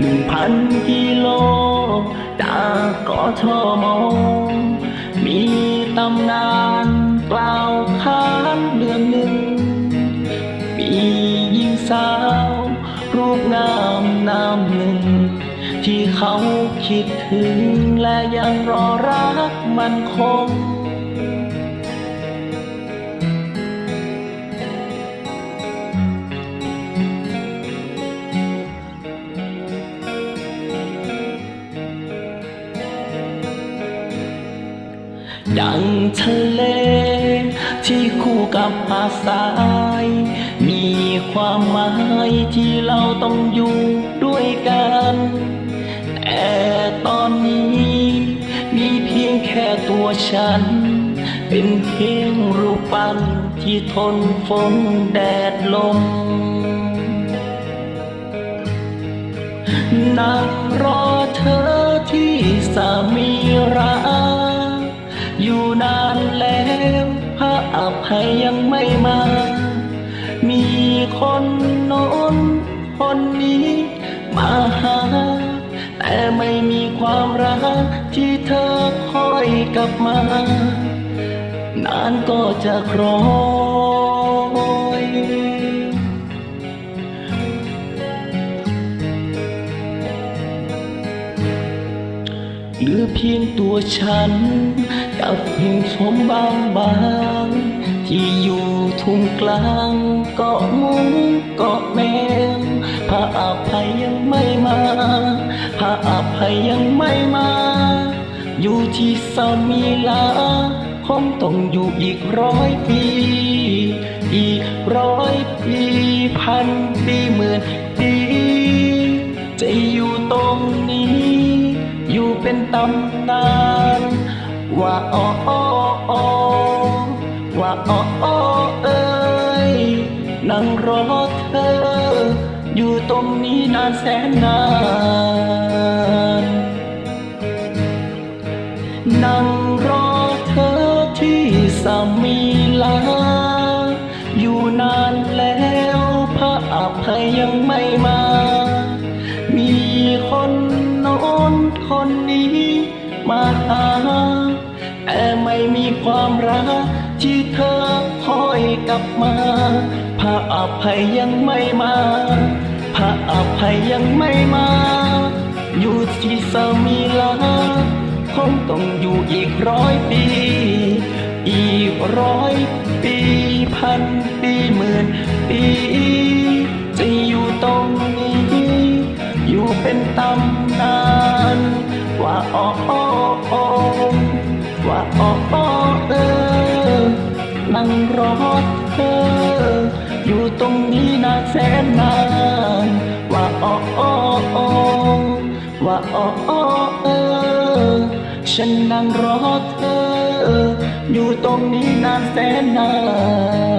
หนึ่งพันกิโล จากกทมมีตำนานกล่าวขานเรื่องหนึ่ง มีหญิงสาว รูปงามนามหนึ่ง ที่เขาคิดถึงและยังรอรักมันคง ดังทะเล ที่คู่กับหาดทราย มีความหมายที่เราต้องอยู่ด้วยกันแต่ตอนนี้ มีเพียงแค่ตัวฉัน เป็นเพียงรูปปั้นที่ทนฝนแดดลมนั่งรอเธอ รยังไม่มา มีคนโน้นคนนี้มาหา แต่ไม่มีความรักที่เธอคอยกลับมา นานก็จะครอยหลือเพียงตัวฉัน กับเพียงชมบางบาง ที่อยู่ทุ่งกลางเกาะมุงเกาะแมวพระอภัยยังไม่มาพระอภัยยังไม่มา อยู่ที่สามีลาคงต้องอยู่อีกร้อยปี อีกร้อยปีพันปีหมื่นปีจะอยู่ตรงนี้ อยู่เป็นตำนาน ว่าอ้อ อ้ออ้อว่าอ้ออ้อเอ้ยนั่งรอเธอ อยู่ตรงนี้นานแสนนาน นั่งรอเธอที่สามีลา อยู่นานแล้วพระอภัยยังไม่มา ม่มีความรัก ที่เธอคอยกลับมาพระอภัยยังไม่มาพระอภัยยังไม่มา อยู่ที่สามีลาคงต้องอยู่อีกร้อยปี อีกร้อยปีพันปีหมื่นปีจะอยู่ตรงนี้ อยู่เป็นตำนานว่าอ้ออ้ออ้อ นั่งรอเธอ อยู่ตรงนี้นานแสนนาน ว่าอ้ออ้อว่าอ้ออ้อเออ ฉันนั่งรอเธอ อยู่ตรงนี้นานแสนนาน